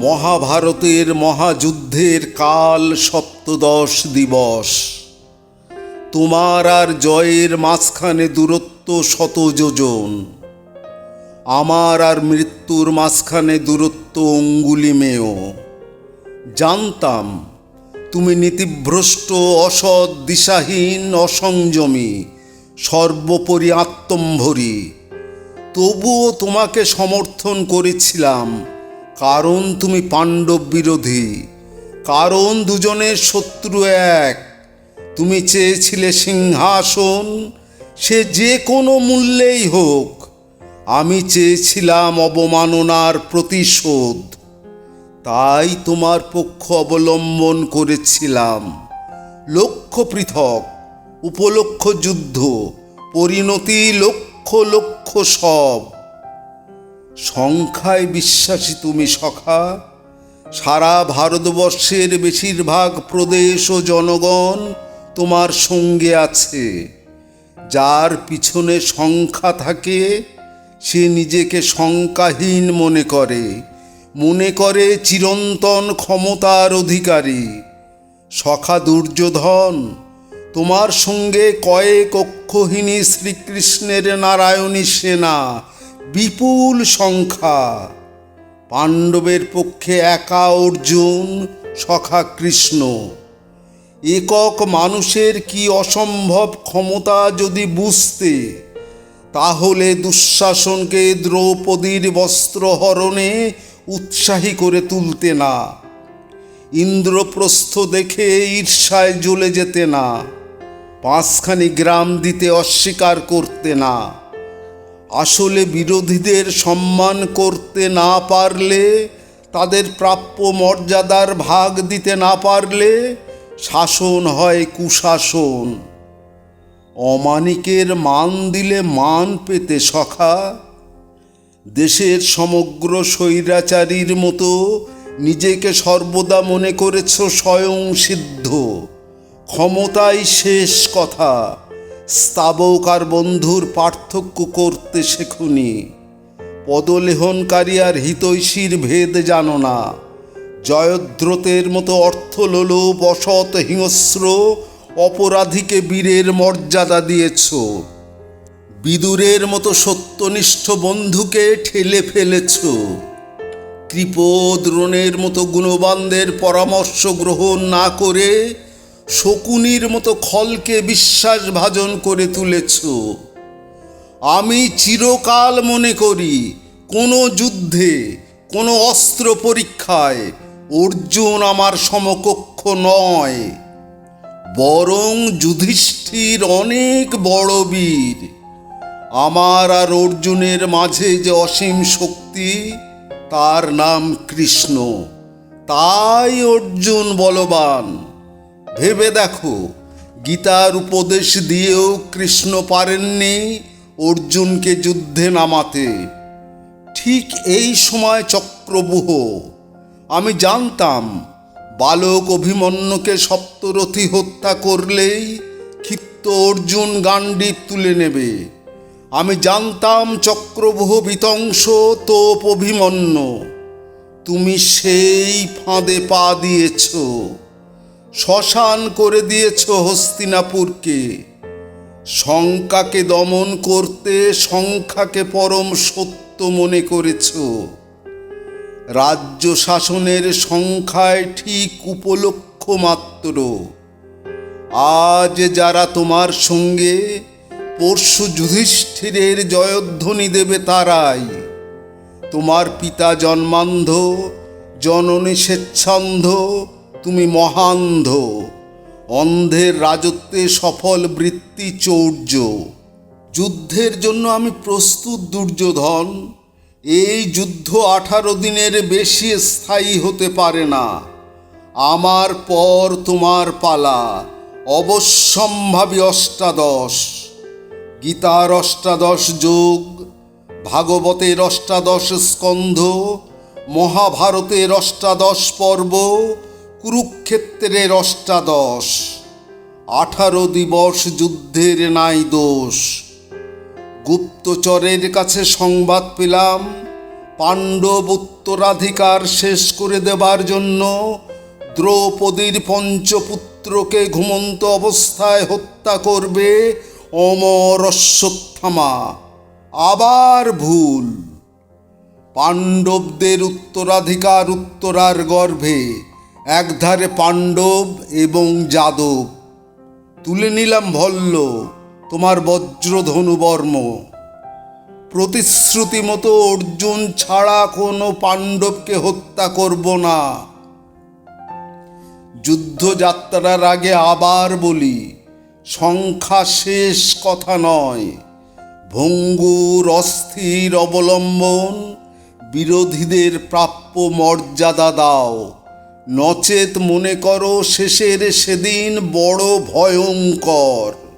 মহাভারতের মহাযুদ্ধের কাল সপ্তদশ দিবস। তোমার আর জয়ের মাঝখানে দূরত্ব শত যোজন আমার আর মৃত্যুর মাঝখানে দূরত্ব অঙ্গুলি অঙ্গুলিমেয়। জানতাম, তুমি নীতিভ্রষ্ট, অসৎ, দিশাহীন, অসংযমী, সর্বোপরি আত্মম্ভরী। তবুও তোমাকে সমর্থন করেছিলাম কারণ তুমি পাণ্ডব বিরোধী। কারণ দুজনের শত্রু এক। তুমি চেয়েছিলে সিংহাসন, সে যে কোনো মূল্যেই হোক। আমি চেয়েছিলাম অবমাননার প্রতিশোধ। তাই তোমার পক্ষ অবলম্বন করেছিলাম। লক্ষ্য পৃথক, উপলক্ষ যুদ্ধ, পরিণতি লক্ষ লক্ষ সব। সংখ্যায় বিশ্বাসী তুমি সখা। সারা ভারতবর্ষের বেশিরভাগ প্রদেশ ও জনগণ তোমার সঙ্গে আছে। যার পিছনে সংখ্যা থাকে, সে নিজেকে সংখ্যাহীন মনে করে। মনে করে চিরন্তন ক্ষমতার অধিকারী। সখা দুর্যোধন, তোমার সঙ্গে কয়েক অক্ষহীনী শ্রীকৃষ্ণের নারায়ণী সেনা বিপুল সংখ্যা। পাণ্ডবের পক্ষে একা অর্জুন, সখা কৃষ্ণ। একক মানুষের কি অসম্ভব ক্ষমতা যদি বুঝতে, তাহলে দুঃশাসনকে দ্রৌপদীর বস্ত্রহরণে উৎসাহী করে তুলতে না। ইন্দ্রপ্রস্থ দেখে ঈর্ষায় জ্বলে যেতে না। পাঁচখানি গ্রাম দিতে অস্বীকার করতে না। আসলে বিরোধীদের সম্মান করতে না পারলে, তাদের প্রাপ্য মর্যাদার ভাগ দিতে না পারলে শাসন হয় কুশাসন। অমানিকের মান দিলে মান পেতে সখা। দেশের সমগ্র স্বৈরাচারীর মতো নিজেকে সর্বদা মনে করেছ স্বয়ং সিদ্ধ। ক্ষমতাই শেষ কথা। স্তাবক আর বন্ধুর পার্থক্য করতে শেখুনি। পদলেহনকারী আর হিতৈষীর ভেদ জানো না। জয়দ্রতের মতো অর্থলোলোপ অসৎ হিংস্র অপরাধীকে বীরের মর্যাদা দিয়েছ। বিদুরের মতো সত্যনিষ্ঠ বন্ধুকে ঠেলে ফেলেছ। কৃপ দ্রোণের মতো গুণবানদের পরামর্শ গ্রহণ না করে শকুনির মতো খলকে বিশ্বাসভাজন করে তুলেছ। আমি চিরকাল মনে করি, কোনো যুদ্ধে, কোনো অস্ত্র পরীক্ষায় অর্জুন আমার সমকক্ষ নয়। বরং যুধিষ্ঠির অনেক বড় বীর। আমার আর অর্জুনের মাঝে যে অসীম শক্তি, তার নাম কৃষ্ণ। তাই অর্জুন বলবান। ভেবে দেখো, গীতার উপদেশ দিয়েও কৃষ্ণ পারেননি অর্জুনকে যুদ্ধে নামাতে। ঠিক এই সময় চক্রবুহ, আমি জানতাম বালক অভিমন্যুকে সপ্তরথী হত্যা করলেই ক্ষিপ্ত অর্জুন গান্ডীব তুলে নেবে। আমি জানতাম চক্রবুহ বিতংস তোপ অভিমন্য। তুমি সেই ফাঁদে পা দিয়েছ। শ্মশান করে দিয়েছ হস্তিনাপুরকে। শঙ্কাকে দমন করতে সংখ্যাকে পরম সত্য মনে করেছ। রাজ্য শাসনের সংখ্যায় ঠিক উপলক্ষ মাত্র। আজ যারা তোমার সঙ্গে পরশু যুধিষ্ঠিরের জয়ধ্বনি দেবে তারাই। তোমার পিতা জন্মান্ধ, জননী স্বেচ্ছান্ধ তুমি মহান্ধ অন্ধের রাজত্বে সফল বৃত্তি চৌর্য। যুদ্ধের জন্য আমি প্রস্তুত, দুর্যোধন। এই যুদ্ধ আঠারো দিনের বেশি স্থায়ী হতে পারে না। আমার পর তোমার পালা, অবশ্যম্ভাবী অষ্টাদশ। গীতার অষ্টাদশ যোগ, ভাগবতের অষ্টাদশ স্কন্ধ, মহাভারতের অষ্টাদশ পর্ব কুরুক্ষেত্রের অষ্টাদশ। আঠারো দিবস যুদ্ধের নাই দোষ। গুপ্তচরের কাছে সংবাদ পেলাম, পাণ্ডব উত্তরাধিকার শেষ করে দেবার জন্য দ্রৌপদীর পঞ্চপুত্রকে ঘুমন্ত অবস্থায় হত্যা করবে অমর অশ্বত্থামা। আবার ভুল। পাণ্ডবদের উত্তরাধিকার উত্তরার গর্ভে। একধারে পাণ্ডব এবং যাদব। তুলে নিলাম ভল্ল, তোমার বজ্রধনু বর্ম। প্রতিশ্রুতি মতো অর্জুন ছাড়া কোনো পাণ্ডবকে হত্যা করব না। যুদ্ধযাত্রার আগে আবার বলি, সংখ্যা শেষ কথা নয়। ভঙ্গুর অস্থির অবলম্বন, বিরোধীদের প্রাপ্য মর্যাদা দাও। নচেত মনে করো শেষের সেদিন বড় ভয়ঙ্কর।